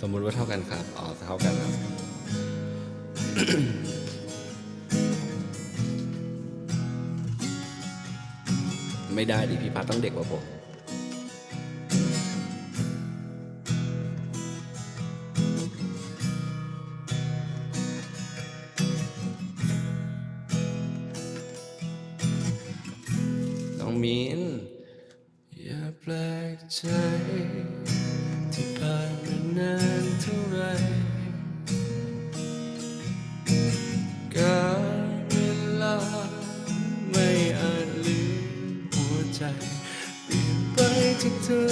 สมมุติว่าเท่ากันครับ อ๋อ เท่ากันครับไม่ได้ดิพี่พัดต้องเด็กกว่าผมน้องมินอย่าแปลกใจ ที่ผ่านมานานเท่าไร การเวลาไม่อาจลืมหัวใจ เปลี่ยนไปจากเธอ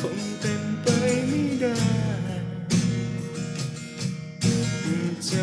คงเป็นไปไม่ได้หัวใจ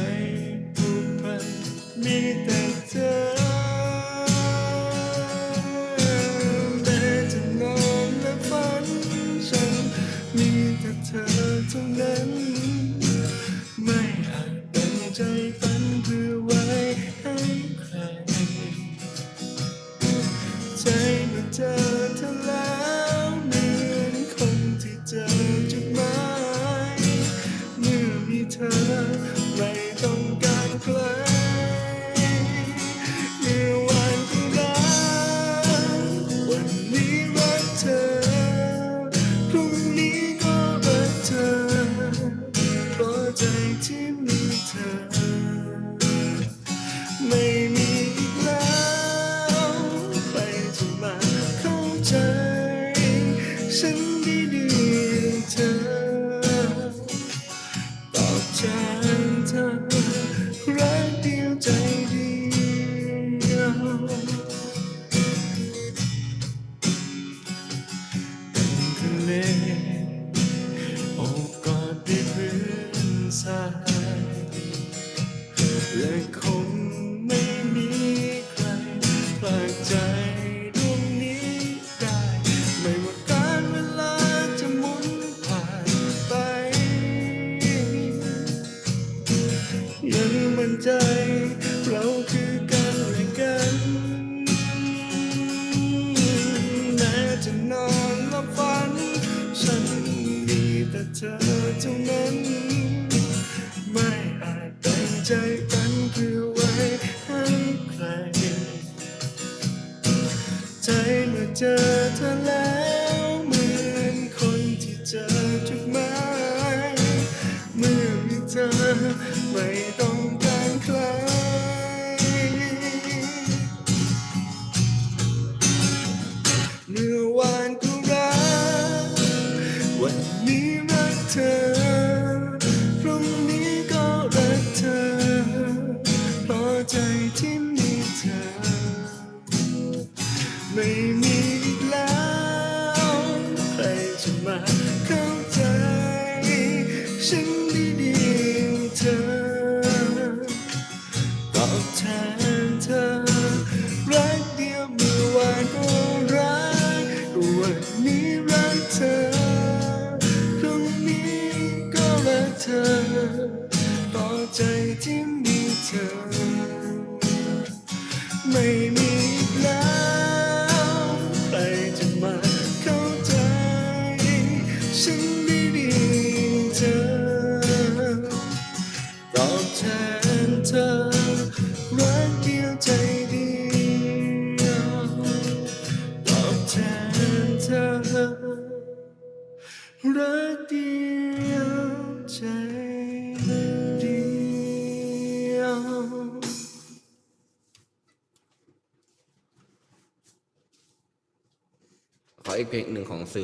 ใจที่ นทรายและคงไม่มีใครพลากใจดวงนี้ได้ ไม่ว่าการเวลาจะหมุนผ่านไป ยังมั่นใจเราคือกันและกันแม้จะนอนและฝัน ฉันมีแต่เธอเท่านั้น กันคือไว้ให้ใคร ใจเมื่อเจอเธอแล้วเหมือนคนที่เจอจุดหมายเมื่อมีเธอไม่ต้องการใคร เมื่อวานก็รักวันนี้รักเธอ ไม่มีอีกแล้ว ใครจะมาเข้าใจ ฉันดีดีๆเธอตอบแทนเธอ รักเดียวเมื่อวานก็รักวันนี้รักเธอพรุ่งนี้ก็รักเธอต่อใจที่มีเธอ ไม่มี ตอบแทนเธอ รักเดียวใจเดียวตอบแทนเธอ รักเดียวใจเดียวขออีกเพลงหนึ่งของเสือ